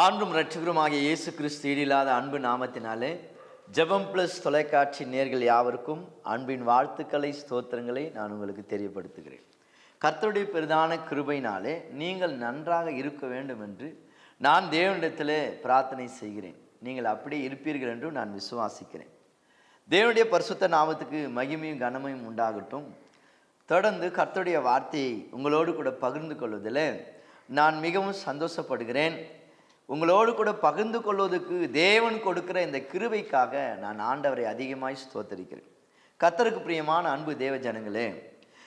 ஆண்டும் ரட்சகருமாகிய இயேசு கிறிஸ்து ஈடில்லாத அன்பு நாமத்தினாலே ஜெபம் பிளஸ் தொலைக்காட்சி நேர்கள் யாவருக்கும் அன்பின் வாழ்த்துக்களை ஸ்தோத்திரங்களை நான் உங்களுக்கு தெரியப்படுத்துகிறேன். கர்த்தருடைய பிரதான கிருபையினாலே நீங்கள் நன்றாக இருக்க வேண்டும் என்று நான் தேவனிடத்தில் பிரார்த்தனை செய்கிறேன். நீங்கள் அப்படியே இருப்பீர்கள் என்றும் நான் விசுவாசிக்கிறேன். தேவனுடைய பரிசுத்த நாமத்துக்கு மகிமையும் கனமையும் உண்டாகட்டும். தொடர்ந்து கர்த்தருடைய வார்த்தையை உங்களோடு கூட பகிர்ந்து கொள்வதில் நான் மிகவும் சந்தோஷப்படுகிறேன். உங்களோடு கூட பகிர்ந்து கொள்வதற்கு தேவன் கொடுக்கிற இந்த கிருபைக்காக நான் ஆண்டவரை அதிகமாய் ஸ்தோத்தரிக்கிறேன். கர்த்தருக்கு பிரியமான அன்பு தேவ ஜனங்களே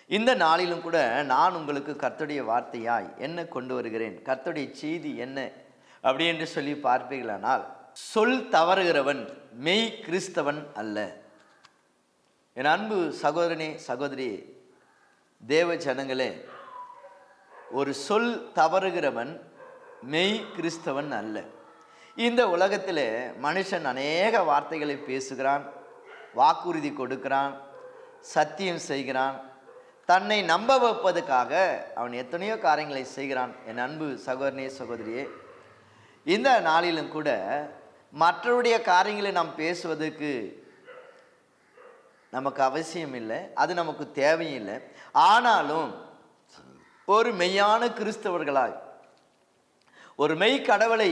இந்த நாளிலும் கூட நான் உங்களுக்கு கர்த்தருடைய வார்த்தையாய் என்ன கொண்டு வருகிறேன் கர்த்தருடைய செய்தி என்ன அப்படி என்று சொல்லி பார்ப்பீர்களானால் சொல் தவறுகிறவன் மெய் கிறிஸ்தவன் அல்ல. என் அன்பு சகோதரனே சகோதரி தேவ ஜனங்களே ஒரு சொல் தவறுகிறவன் மெய் கிறிஸ்தவன் அல்ல. இந்த உலகத்தில் மனுஷன் அநேக வார்த்தைகளை பேசுகிறான் வாக்குறுதி கொடுக்கிறான் சத்தியம் செய்கிறான். தன்னை நம்ப வைப்பதற்காக அவன் எத்தனையோ காரியங்களை செய்கிறான். என் அன்பு சகோதரனே சகோதரியே இந்த நாளிலும் கூட மற்றவருடைய காரியங்களை நாம் பேசுவதற்கு நமக்கு அவசியம் இல்லை அது நமக்கு தேவையும் இல்லை. ஆனாலும் ஒரு மெய்யான கிறிஸ்தவர்களாய் ஒரு மெய் கடவுளை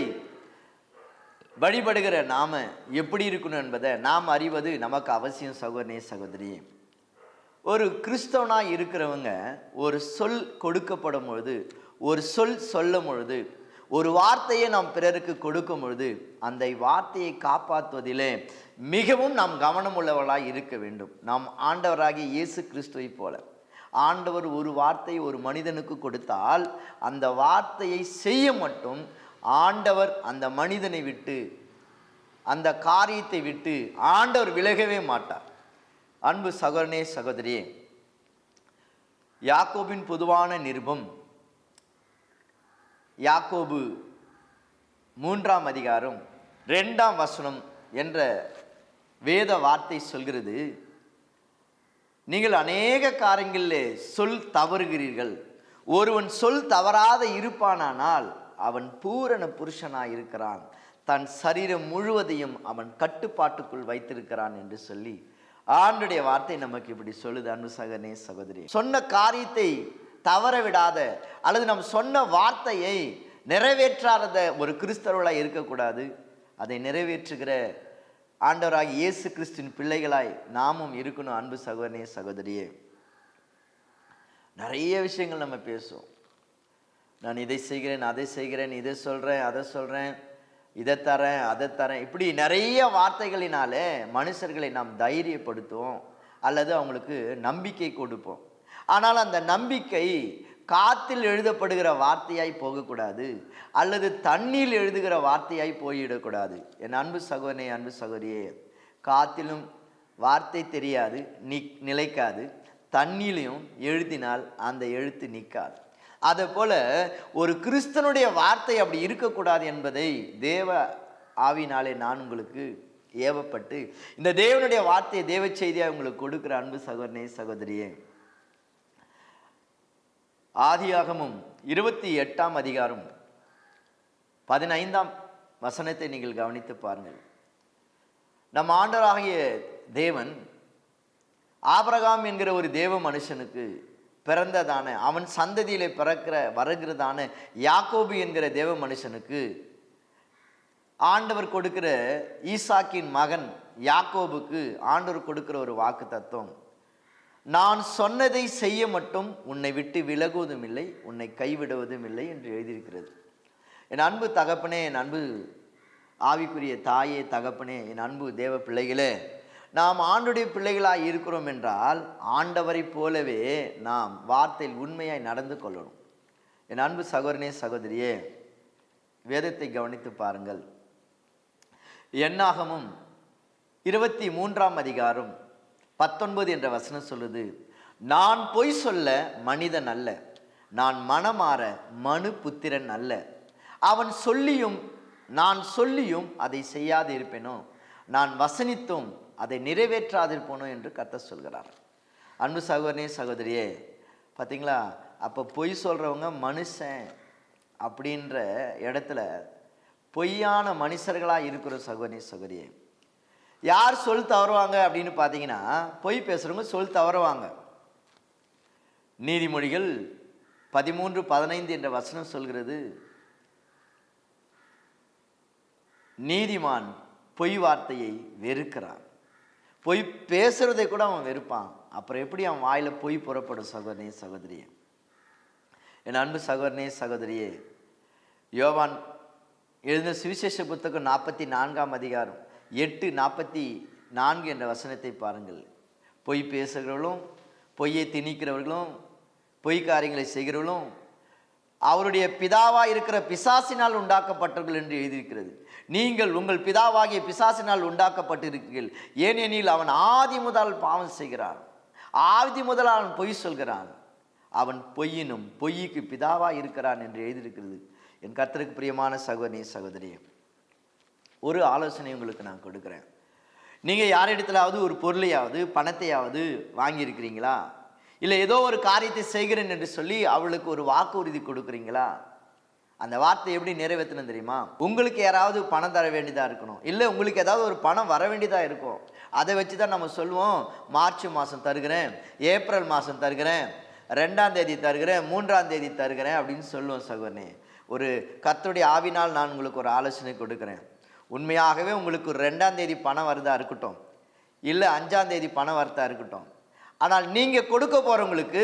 வழிபடுகிற நாம் எப்படி இருக்கணும் என்பதை நாம் அறிவது நமக்கு அவசியம் சகோதரனே சகோதரி. ஒரு கிறிஸ்தவனாக இருக்கிறவங்க ஒரு சொல் கொடுக்கப்படும் பொழுது ஒரு சொல் சொல்லும் பொழுது ஒரு வார்த்தையை நாம் பிறருக்கு கொடுக்கும் பொழுது அந்த வார்த்தையை காப்பாற்றுவதிலே மிகவும் நாம் கவனம் உள்ளவர்களாக இருக்க வேண்டும். நாம் ஆண்டவராகிய இயேசு கிறிஸ்துவை போல. ஆண்டவர் ஒரு வார்த்தை ஒரு மனிதனுக்கு கொடுத்தால் அந்த வார்த்தையை செய்ய மட்டும் ஆண்டவர் அந்த மனிதனை விட்டு அந்த காரியத்தை விட்டு ஆண்டவர் விலகவே மாட்டார். அன்பு சகோதரனே சகோதரியே யாக்கோபின் பொதுவான நிருபம் யாக்கோபு மூன்றாம் அதிகாரம் ரெண்டாம் வசனம் என்ற வேத வார்த்தை சொல்கிறது. நீங்கள் அநேக காரியங்களிலே சொல் தவறுகிறீர்கள். ஒருவன் சொல் தவறாத இருப்பானானால் அவன் பூரண புருஷனாய் இருக்கிறான் தன் சரீரம் முழுவதையும் அவன் கட்டுப்பாட்டுக்குள் வைத்திருக்கிறான் என்று சொல்லி ஆண்டுடைய வார்த்தை நமக்கு இப்படி சொல்லுது அன்பு சகனே சகோதரி சொன்ன காரியத்தை தவற விடாத அல்லது நம் சொன்ன வார்த்தையை நிறைவேற்றாத ஒரு கிறிஸ்தவர்களாக இருக்கக்கூடாது. அதை நிறைவேற்றுகிற ஆண்டவராக இயேசு கிறிஸ்துவின் பிள்ளைகளாய் நாமும் இருக்கணும் அன்பு சகோதரனே சகோதரியே. நிறைய விஷயங்கள் நம்ம பேசுவோம். நான் இதை செய்கிறேன் அதை செய்கிறேன் இதை சொல்கிறேன் அதை சொல்கிறேன் இதை தரேன் அதை தரேன். இப்படி நிறைய வார்த்தைகளினாலே மனுஷர்களை நாம் தைரியப்படுத்துவோம் அல்லது அவங்களுக்கு நம்பிக்கை கொடுப்போம். ஆனால் அந்த நம்பிக்கை காத்தில் எழுதப்படுகிற வார்த்தையாய் போகக்கூடாது அல்லது தண்ணியில் எழுதுகிற வார்த்தையாய் போயிடக்கூடாது. என் அன்பு சகோதரனே அன்பு சகோதரியே காத்திலும் வார்த்தை தெரியாது நி நிலைக்காது. தண்ணியிலையும் எழுதினால் அந்த எழுத்து நிற்காது. அதை போல் ஒரு கிறிஸ்தனுடைய வார்த்தை அப்படி இருக்கக்கூடாது என்பதை தேவ ஆவினாலே நான் உங்களுக்கு ஏவப்பட்டு இந்த தேவனுடைய வார்த்தையை தேவ செய்தியாக உங்களுக்கு கொடுக்குற அன்பு சகோதரனே சகோதரியே ஆதியாகமும் இருபத்தி எட்டாம் அதிகாரம் பதினைந்தாம் வசனத்தை நீங்கள் கவனித்து பாருங்கள். நம் ஆண்டராகிய தேவன் ஆபரகாம் என்கிற ஒரு தேவ மனுஷனுக்கு பிறந்ததான அவன் சந்ததியிலே பிறக்கிற வருகிறதான யாக்கோபு என்கிற தேவ மனுஷனுக்கு ஆண்டவர் கொடுக்கிற ஈசாக்கின் மகன் யாக்கோபுக்கு ஆண்டவர் கொடுக்கிற ஒரு வாக்கு தத்துவம் நான் சொன்னதை செய்ய மட்டும் உன்னை விட்டு விலகுவதும் இல்லை உன்னை கைவிடுவதும் இல்லை என்று எழுதியிருக்கிறது. என் அன்பு தகப்பனே என் அன்பு ஆவிக்குரிய தாயே தகப்பனே என் அன்பு தேவ பிள்ளைகளே நாம் ஆண்டுடைய பிள்ளைகளாக இருக்கிறோம் என்றால் ஆண்டவரைப் போலவே நாம் வார்த்தையில் உண்மையாய் நடந்து கொள்ளணும். என் அன்பு சகோதரனே சகோதரியே வேதத்தை கவனித்து பாருங்கள். எண்ணாகமும் இருபத்தி மூன்றாம் அதிகாரம் பத்தொன்பது என்ற வசனம் சொல்லுது நான் பொய் சொல்ல மனிதன் அல்ல நான் மனமாற மனு புத்திரன் அல்ல. அவன் சொல்லியும் நான் சொல்லியும் அதை செய்யாது இருப்பேனோ நான் வசனித்தும் அதை நிறைவேற்றாதிருப்பேனோ? என்று கத்த சொல்கிறார். அன்பு சகோதரனே சகோதரியே பார்த்தீங்களா அப்போ பொய் சொல்கிறவங்க மனுஷன் அப்படின்ற இடத்துல பொய்யான மனுஷர்களாக இருக்கிற சகோதரி சகோதரியே. யார் சொல் தவறுவாங்க அப்படின்னு பார்த்தீங்கன்னா பொய் பேசுகிறவங்க சொல் தவறுவாங்க. நீதிமொழிகள் பதிமூன்று பதினைந்து என்ற வசனம் சொல்கிறது நீதிமான் பொய் வார்த்தையை வெறுக்கிறான். பொய் பேசுறதை கூட அவன் வெறுப்பான். அப்புறம் எப்படி அவன் வாயில் பொய் புறப்படும் சகோதரனே சகோதரியே? என் அன்பு சகோதரனே சகோதரியே யோவான் எழுந்த சுவிசேஷ புத்தகம் நாற்பத்தி நான்காம் அதிகாரம். எட்டு நாற்பத்தி நான்கு என்ற வசனத்தை பாருங்கள். பொய் பேசுகிறவர்களும் பொய்யை திணிக்கிறவர்களும் பொய் காரியங்களை செய்கிறவர்களும் அவருடைய பிதாவாக இருக்கிற பிசாசினால் உண்டாக்கப்பட்டவர்கள் என்று எழுதியிருக்கிறது. நீங்கள் உங்கள் பிதாவாகிய பிசாசினால் உண்டாக்கப்பட்டிருக்கிறீர்கள். ஏனெனில் அவன் ஆதி முதல் பாவம் செய்கிறான். ஆதி முதல் அவன் பொய் சொல்கிறான். அவன் பொய்யினும் பொய்யுக்கு பிதாவாக இருக்கிறான் என்று எழுதியிருக்கிறது. என் கர்த்தருக்கு பிரியமான சகோதரி சகோதரியே ஒரு ஆலோசனை உங்களுக்கு நான் கொடுக்குறேன். நீங்கள் யாரிடத்துலாவது ஒரு பொருளையாவது பணத்தையாவது வாங்கியிருக்கிறீங்களா? இல்லை ஏதோ ஒரு காரியத்தை செய்கிறேன் என்று சொல்லி அவளுக்கு ஒரு வாக்குறுதி கொடுக்குறீங்களா? அந்த வார்த்தை எப்படி நிறைவேற்றணும் தெரியுமா? உங்களுக்கு யாராவது பணம் தர வேண்டியதாக இருக்கணும். இல்லை உங்களுக்கு ஏதாவது ஒரு பணம் வர வேண்டியதாக இருக்கும். அதை வச்சு தான் நம்ம சொல்லுவோம் மார்ச் மாதம் தருகிறேன் ஏப்ரல் மாதம் தருகிறேன் ரெண்டாம் தேதி தருகிறேன் மூன்றாம் தேதி தருகிறேன் அப்படின்னு சொல்லுவோம் சகோதரனே. ஒரு கர்த்தருடைய ஆவினால் நான் உங்களுக்கு ஒரு ஆலோசனை கொடுக்குறேன். உண்மையாகவே உங்களுக்கு ரெண்டாம் தேதி பணம் வருதா இருக்கட்டும். இல்லை அஞ்சாம் தேதி பணம் வரதா இருக்கட்டும். ஆனால் நீங்கள் கொடுக்க போகிறவங்களுக்கு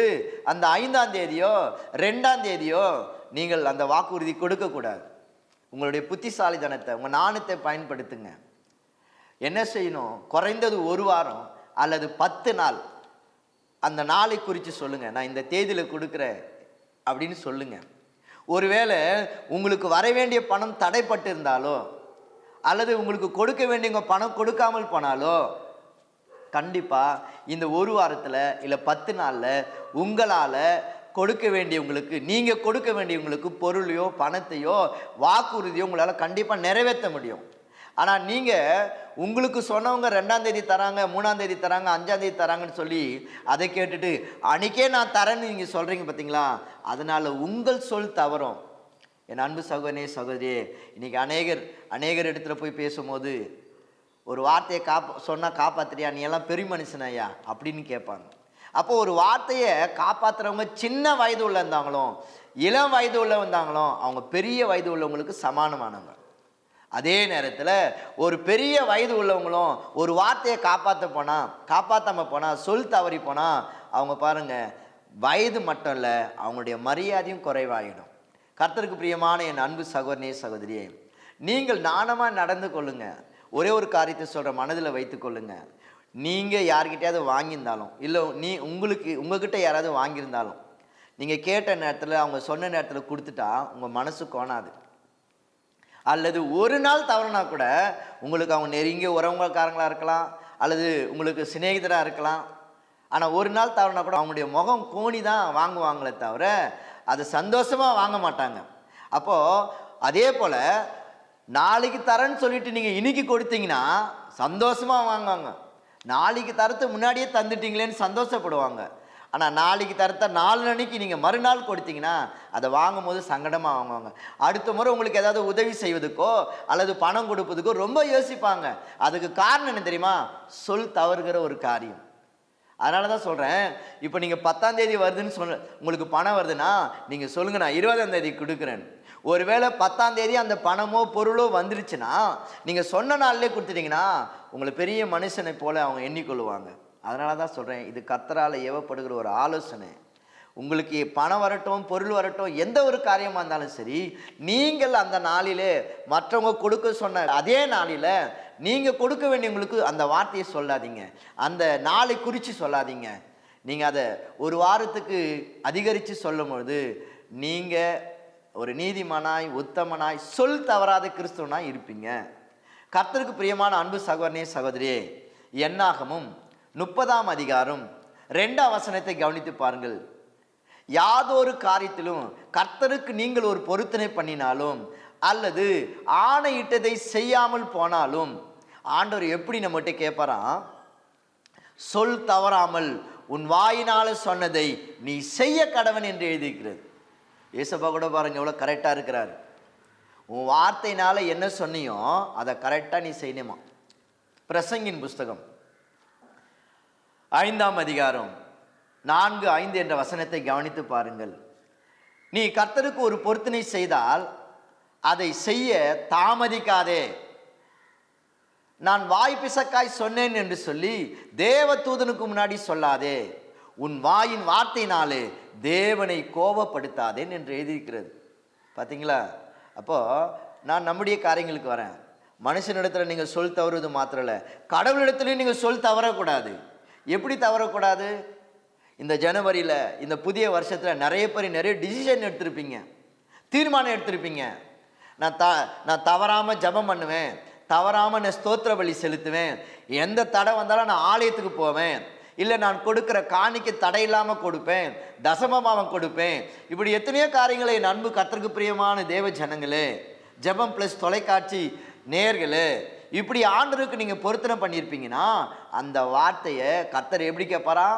அந்த ஐந்தாம் தேதியோ ரெண்டாம் தேதியோ நீங்கள் அந்த வாக்குறுதி கொடுக்கக்கூடாது உங்களுடைய புத்திசாலித்தனத்தை உங்கள் நாணத்தை பயன்படுத்துங்க. என்ன செய்யணும்? குறைந்தது ஒரு வாரம் அல்லது பத்து நாள். அந்த நாளை குறித்து சொல்லுங்கள் நான் இந்த தேதியில் கொடுக்குறேன் அப்படின்னு சொல்லுங்கள் ஒருவேளை உங்களுக்கு வர வேண்டிய பணம் தடைப்பட்டு இருந்தாலோ அல்லது உங்களுக்கு கொடுக்க வேண்டியவங்க பணம் கொடுக்காமல் போனாலோ கண்டிப்பாக இந்த ஒரு வாரத்தில் இல்லை பத்து நாளில் உங்களால் கொடுக்க வேண்டியவங்களுக்கு நீங்கள் கொடுக்க வேண்டியவங்களுக்கு பொருளையோ பணத்தையோ வாக்குறுதியோ உங்களால் கண்டிப்பாக நிறைவேற்ற முடியும். ஆனால் நீங்கள் உங்களுக்கு சொன்னவங்க ரெண்டாம் தேதி தராங்க மூணாம் தேதி தராங்க அஞ்சாம் தேதி தராங்கன்னு சொல்லி அதை கேட்டுட்டு அன்றைக்கே நான் தரேன்னு நீங்கள் சொல்கிறீங்க பார்த்தீங்களா அதனால் உங்கள் சொல் தவறும். என் அன்பு சகோதரனே சகோதரியே இன்றைக்கி அநேகர் அநேகர் இடத்துல போய் பேசும்போது ஒரு வார்த்தையை காப்ப சொன்னால் காப்பாத்துறியா நீ எல்லாம் பெரிய மனுஷனையா அப்படின்னு கேட்பாங்க. அப்போ ஒரு வார்த்தையை காப்பாத்துறவங்க சின்ன வயது உள்ள இருந்தாங்களும் இளம் வயது உள்ள வந்தாங்களும் அவங்க பெரிய வயது உள்ளவங்களுக்கு சமானமானவங்க. அதே நேரத்தில் ஒரு பெரிய வயது உள்ளவங்களும் ஒரு வார்த்தையை காப்பாற்ற போனால் காப்பாற்றாமல் போனால் சொல் தவறி போனால் அவங்க பாருங்க வயது மட்டும் இல்லை அவங்களுடைய மரியாதையும் குறைவாயிடும். கர்த்தருக்கு பிரியமான என் அன்பு சகோதரனே சகோதரியே நீங்கள் நாணமாக நடந்து கொள்ளுங்க. ஒரே ஒரு காரியத்தை சொல்கிற மனதில் வைத்துக்கொள்ளுங்க நீங்கள் யார்கிட்டயாவது வாங்கியிருந்தாலும் இல்லை நீ உங்களுக்கு உங்ககிட்ட யாராவது வாங்கியிருந்தாலும் நீங்கள் கேட்ட நேரத்தில் அவங்க சொன்ன நேரத்தில் கொடுத்துட்டா உங்கள் மனசு கோணாது. அல்லது ஒரு நாள் தவறுனா கூட உங்களுக்கு அவங்க நெருங்கிய உறவுக்காரங்களாக இருக்கலாம் அல்லது உங்களுக்கு சிநேகிதராக இருக்கலாம். ஆனால் ஒரு நாள் தவறுனா கூட அவங்களுடைய முகம் கோணி தான் வாங்குவாங்களே தவிர அது சந்தோஷமாக வாங்க மாட்டாங்க. அப்போது அதே போல் நாளைக்கு தரேன்னு சொல்லிட்டு நீங்கள் இன்னைக்கு கொடுத்தீங்கன்னா சந்தோஷமாக வாங்குவாங்க. நாளைக்கு தரத்து முன்னாடியே தந்துட்டீங்களேன்னு சந்தோஷப்படுவாங்க. ஆனால் நாளைக்கு தரத்த நாலு அன்னைக்கு நீங்கள் மறுநாள் கொடுத்தீங்கன்னா அதை வாங்கும் போது சங்கடமாக வாங்குவாங்க. அடுத்த முறை உங்களுக்கு ஏதாவது உதவி செய்வதுக்கோ அல்லது பணம் கொடுப்பதுக்கோ ரொம்ப யோசிப்பாங்க. அதுக்கு காரணம் என்ன தெரியுமா? சொல் தவறுகிற ஒரு காரியம். அதனால தான் சொல்கிறேன் இப்போ நீங்கள் பத்தாம் தேதி வருதுன்னு சொல்ல உங்களுக்கு பணம் வருதுன்னா நீங்கள் சொல்லுங்கள் நான் இருபதாம் தேதி கொடுக்குறேன். ஒருவேளை பத்தாம் தேதி அந்த பணமோ பொருளோ வந்துருச்சுன்னா நீங்கள் சொன்ன நாள்லேயே கொடுத்துட்டீங்கன்னா உங்களை பெரிய மனுஷனை போல அவங்க எண்ணிக்கொள்ளுவாங்க. அதனால தான் சொல்கிறேன் இது கத்தரால் ஏவப்படுகிற ஒரு ஆலோசனை. உங்களுக்கு பணம் வரட்டும் பொருள் வரட்டும் எந்த ஒரு காரியமாக இருந்தாலும் சரி நீங்கள் அந்த நாளிலே மற்றவங்க கொடுக்க சொன்ன அதே நாளில் நீங்கள் கொடுக்க வேண்டியவங்களுக்கு அந்த வார்த்தையை சொல்லாதீங்க. அந்த நாளை குறித்து சொல்லாதீங்க. நீங்கள் அதை ஒரு வாரத்துக்கு அதிகரித்து சொல்லும்பொழுது நீங்கள் ஒரு நீதிமானாய் உத்தமனாய் சொல் தவறாத கிறிஸ்துவனாய் இருப்பீங்க. கர்த்தருக்கு பிரியமான அன்பு சகோதரனே சகோதரியே என்னாகமும் முப்பதாம் அதிகாரம் ரெண்டாம் வசனத்தை கவனித்து பாருங்கள். யாதொரு காரியத்திலும் கர்த்தருக்கு நீங்கள் ஒரு பொருத்தனை பண்ணினாலும் அல்லது ஆணையிட்டதை செய்யாமல் போனாலும் ஆண்டவர் எப்படி நம்மகிட்ட கேட்பாராம்? சொல் தவறாமல் உன் வாயினால் சொன்னதை நீ செய்ய கடவன் என்று எழுதியிருக்கிறது. ஏசப்பா கூட பாருங்க எவ்வளோ கரெக்டாக இருக்கிறார். உன் வார்த்தையினால் என்ன சொன்னியோ அதை கரெக்டாக நீ செய்யணுமா? பிரசங்கின் புஸ்தகம். ஐந்தாம் அதிகாரம். நான்கு ஐந்து என்ற வசனத்தை கவனித்து பாருங்கள். நீ கர்த்தருக்கு ஒரு பொருத்தனை செய்தால் அதை செய்ய தாமதிக்காதே. நான் வாய் பிசக்காய் சொன்னேன் என்று சொல்லி தேவ தூதனுக்கு முன்னாடி சொல்லாதே. உன் வாயின் வார்த்தையினாலே தேவனை கோபப்படுத்தாதேன் என்று எழுதியிருக்கிறது. பார்த்தீங்களா அப்போது நான் நம்முடைய காரியங்களுக்கு வரேன். மனுஷனிடத்தில் நீங்கள் சொல் தவறுவது மாத்திரம் இல்லை கடவுளிடத்துலையும் நீங்கள் சொல் தவறக்கூடாது. எப்படி தவறக்கூடாது? இந்த ஜனவரியில் இந்த புதிய வருஷத்தில் நிறைய பேர் நிறைய டிசிஷன் எடுத்திருப்பீங்க. தீர்மானம் எடுத்திருப்பீங்க. நான் த நான் தவறாமல் ஜெபம் பண்ணுவேன். தவறாமல் நான் ஸ்தோத்திர வழி செலுத்துவேன். எந்த தடை வந்தாலும் நான் ஆலயத்துக்கு போவேன். இல்லை நான் கொடுக்குற காணிக்கு தடை இல்லாமல் கொடுப்பேன். தசமமாக கொடுப்பேன். இப்படி எத்தனையோ காரியங்களை என் அன்பு கத்திற்கு பிரியமான தேவ ஜனங்களே ஜெபம் ப்ளஸ் தொலைக்காட்சி நேர்களே இப்படி ஆண்டருக்கு நீங்கள் பொருத்தனை பண்ணியிருப்பீங்கன்னா அந்த வார்த்தையை கத்தர் எப்படி கேட்பாரா?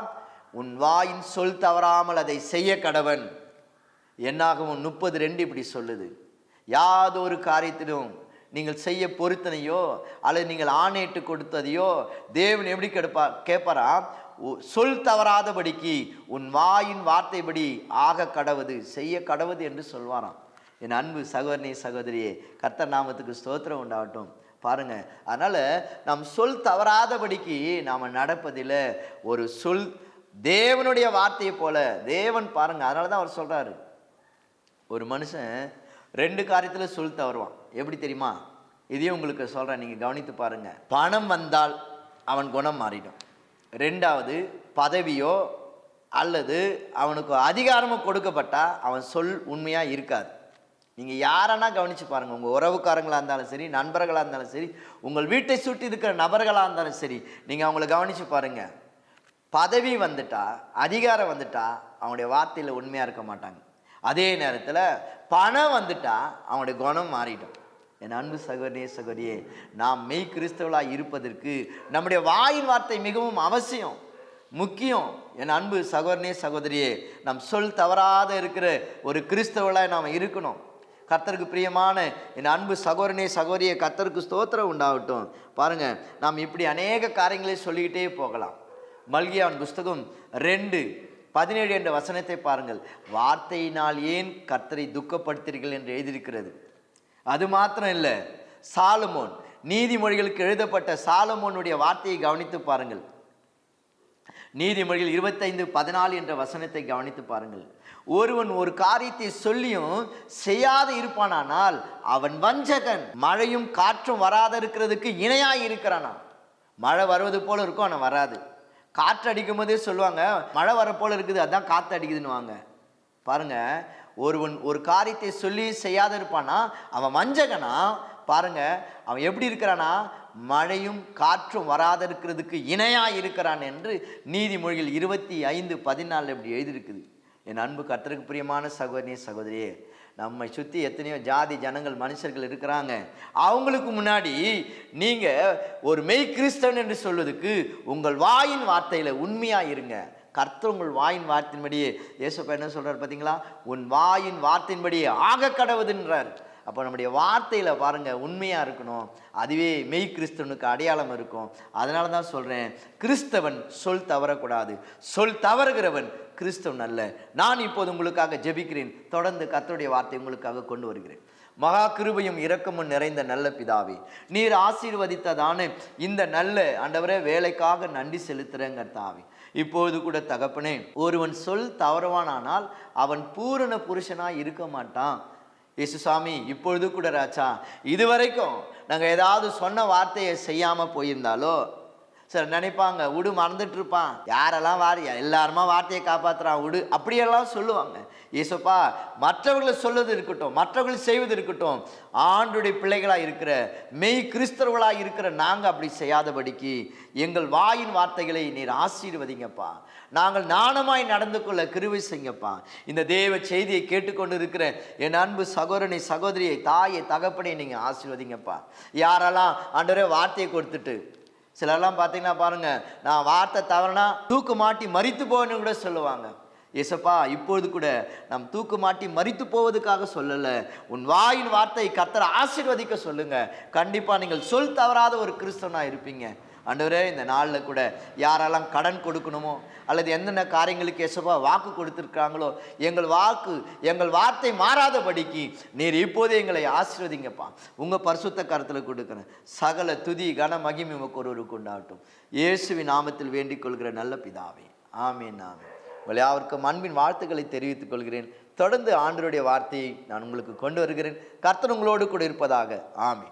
உன் வாயின் சொல் தவறாமல் அதை செய்ய கடவன். என்னாகவும் முப்பது ரெண்டு இப்படி சொல்லுது. யாதொரு காரியத்திலும் நீங்கள் செய்ய பொருத்தனையோ அல்லது நீங்கள் ஆணையிட்டு கொடுத்ததையோ தேவன் எப்படி கெடுப்பா கேட்பாரா? உ- சொல் தவறாதபடிக்கு உன் வாயின் வார்த்தைப்படி ஆக கடவுது செய்ய கடவுது என்று சொல்வாராம். என் அன்பு சகோதரனே சகோதரியே கர்த்தர் நாமத்துக்கு ஸ்தோத்திரம் உண்டாகட்டும். பாருங்க அதனால் நம் சொல் தவறாதபடிக்கு நாம் நடப்பதில் ஒரு சொல் தேவனுடைய வார்த்தையை போல தேவன் பாருங்க அதனால தான் அவர் சொல்கிறாரு ஒரு மனுஷன் ரெண்டு காரியத்தில் சொல் தவறுவான். எப்படி தெரியுமா? இதையும் உங்களுக்கு சொல்கிறேன் நீங்கள் கவனித்து பாருங்கள் பணம் வந்தால் அவன் குணம் மாறிடும். ரெண்டாவது பதவியோ அல்லது அவனுக்கு அதிகாரமோ கொடுக்கப்பட்டால் அவன் சொல் உண்மையாக இருக்காது. நீங்கள் யாரனா கவனித்து பாருங்கள் உங்கள் உறவுக்காரங்களாக இருந்தாலும் சரி நண்பர்களாக இருந்தாலும் சரி உங்கள் வீட்டை சுற்றி இருக்கிற நபர்களாக இருந்தாலும் சரி நீங்கள் அவங்கள கவனித்து பாருங்கள் பதவி வந்துட்டா அதிகாரம் வந்துட்டா அவனுடைய வார்த்தையில் உண்மையாக இருக்க மாட்டாங்க. அதே நேரத்தில் பணம் வந்துட்டா அவனுடைய குணம் மாறிடும். என் அன்பு சகோதரே சகோதரியே நாம் மெய் கிறிஸ்தவளாக இருப்பதற்கு நம்முடைய வாயின் வார்த்தை மிகவும் அவசியம் முக்கியம். என் அன்பு சகோதரனே சகோதரியே நம் சொல் தவறாத இருக்கிற ஒரு கிறிஸ்தவளாக நாம் இருக்கணும். கர்த்தருக்கு பிரியமான என் அன்பு சகோதரனே சகோதரியை கர்த்தருக்கு ஸ்தோத்திரம் உண்டாகட்டும். பாருங்கள் நாம் இப்படி அநேக காரியங்களை சொல்லிக்கிட்டே போகலாம். மல்கியான் புஸ்தகம் ரெண்டு பதினேழு என்ற வசனத்தை பாருங்கள். வார்த்தையினால் ஏன் கர்த்தரை துக்கப்படுத்தீர்கள் என்று எழுதியிருக்கிறது? அது மாத்திரம் இல்லை சாலமோன் நீதிமொழிகளுக்கு எழுதப்பட்ட சாலமோனுடைய வார்த்தையை கவனித்து பாருங்கள். நீதிமொழிகள் இருபத்தைந்து பதினாலு என்ற வசனத்தை கவனித்து பாருங்கள். ஒருவன் ஒரு காரியத்தை சொல்லியும் செய்யாத இருப்பானானால் அவன் வஞ்சகன். மழையும் காற்றும் வராத இருக்கிறதுக்கு இணையாக இருக்கிறானா மழை வருவது போல இருக்கும் ஆனால் வராது. காற்று அடிக்கும் போதே சொல்லுவாங்க மழை வர இருக்குது அதான் காற்று அடிக்குதுன்னுவாங்க. பாருங்க ஒருவன் ஒரு காரியத்தை சொல்லி செய்யாத இருப்பானா அவன் வஞ்சகனா? பாருங்க அவன் எப்படி இருக்கிறானா? மழையும் காற்றும் வராத இருக்கிறதுக்கு இணையாக இருக்கிறான் என்று நீதிமொழிகள் இருபத்தி ஐந்து பதினாலு இப்படி எழுதியிருக்குது. என் அன்பு கத்தருக்கு பிரியமான சகோதரி சகோதரியே நம்மை சுற்றி எத்தனையோ ஜாதி ஜனங்கள் மனுஷர்கள் இருக்கிறாங்க. அவங்களுக்கு முன்னாடி நீங்கள் ஒரு மெய் கிறிஸ்தவன் என்று சொல்வதுக்கு உங்கள் வாயின் வார்த்தையில் உண்மையாக இருங்க. கர்த்தர் உங்கள் வாயின் வார்த்தையின்படியே இயேசப்பா என்ன சொல்கிறார் பார்த்தீங்களா உன் வாயின் வார்த்தையின்படியே ஆக கடவுதுன்றார். அப்போ நம்முடைய வார்த்தையில் பாருங்கள் உண்மையாக இருக்கணும். அதுவே மெய் கிறிஸ்தவனுக்கு அடையாளம் இருக்கும். அதனால தான் சொல்கிறேன் கிறிஸ்தவன் சொல் தவறக்கூடாது. சொல் தவறுகிறவன் கிறிஸ்தவன் அல்ல. நான் இப்போது உங்களுக்காக ஜெபிக்கிறேன். தொடர்ந்து கத்தருடைய வார்த்தை உங்களுக்காக கொண்டு வருகிறேன். மகா கிருபையும் இரக்கமும் நிறைந்த நல்ல பிதாவே நீர் ஆசீர்வதித்ததான இந்த நல்ல ஆண்டவரே வேலைக்காக நன்றி செலுத்துறேங்க தாவே இப்போது கூட தகப்பனே ஒருவன் சொல் தவறுவானானால் அவன் பூரண புருஷனாக இருக்க மாட்டான். இயேசுசாமி இப்பொழுது கூட ராச்சா இதுவரைக்கும் நாங்கள் ஏதாவது சொன்ன வார்த்தையை செய்யாமல் போயிருந்தாலோ சார் நினைப்பாங்க விடு மறந்துட்டு இருப்பான் யாரெல்லாம் வாரியா எல்லாருமா வார்த்தையை காப்பாற்றுறான் விடு அப்படியெல்லாம் சொல்லுவாங்க. ஏசப்பா மற்றவர்களை சொல்வது இருக்கட்டும் மற்றவர்கள் செய்வது இருக்கட்டும் ஆண்டுடைய பிள்ளைகளாக இருக்கிற மெய் கிறிஸ்தவர்களாக இருக்கிற நாங்கள் அப்படி செய்யாதபடிக்கு எங்கள் வாயின் வார்த்தைகளை நீர் ஆசீர்வதிங்கப்பா. நாங்கள் நாணமாய் நடந்து கொள்ள கிருவை செய்யப்பா இந்த தேவ செய்தியை கேட்டுக்கொண்டு இருக்கிற என் அன்பு சகோதரனை சகோதரியை தாயை தகப்பனை நீங்கள் ஆசீர்வதிங்கப்பா. யாரெல்லாம் ஆண்டவரே வார்த்தையை கொடுத்துட்டு சிலர்லாம் பார்த்தீங்கன்னா பாருங்க நான் வார்த்தை தவறுனா தூக்கு மாட்டி மறித்து போவேன்னு கூட சொல்லுவாங்க. ஏசப்பா இப்பொழுது கூட நாம் தூக்கு மாட்டி மறித்து போவதுக்காக சொல்லலை. உன் வாயின் வார்த்தை கத்தரை ஆசீர்வதிக்க சொல்லுங்க. கண்டிப்பாக நீங்கள் சொல் தவறாத ஒரு கிறிஸ்தவனாக இருப்பீங்க. ஆண்டவரே இந்த நாளில் கூட யாரெல்லாம் கடன் கொடுக்கணுமோ அல்லது என்னென்ன காரியங்களுக்கு எசப்பா வாக்கு கொடுத்துருக்காங்களோ எங்கள் வாக்கு எங்கள் வார்த்தை மாறாதபடிக்கு நீர் இப்போதே எங்களை ஆசீர்வதிங்கப்பா. உங்கள் பரிசுத்த கருத்தில் கொடுக்குறேன். சகல துதி கன மகிமை உமக்கு ஒருவருக்கு உண்டாகட்டும். இயேசுவின் நாமத்தில் வேண்டிக் கொள்கிற நல்ல பிதாவே. ஆமீன் ஆமீன். உங்களை யாவருக்கும் அன்பின் வாழ்த்துக்களை தெரிவித்துக் கொள்கிறேன். தொடர்ந்து ஆண்டருடைய வார்த்தையை நான் உங்களுக்கு கொண்டு வருகிறேன். கர்த்தன் உங்களோடு கூட இருப்பதாக. ஆமீன்.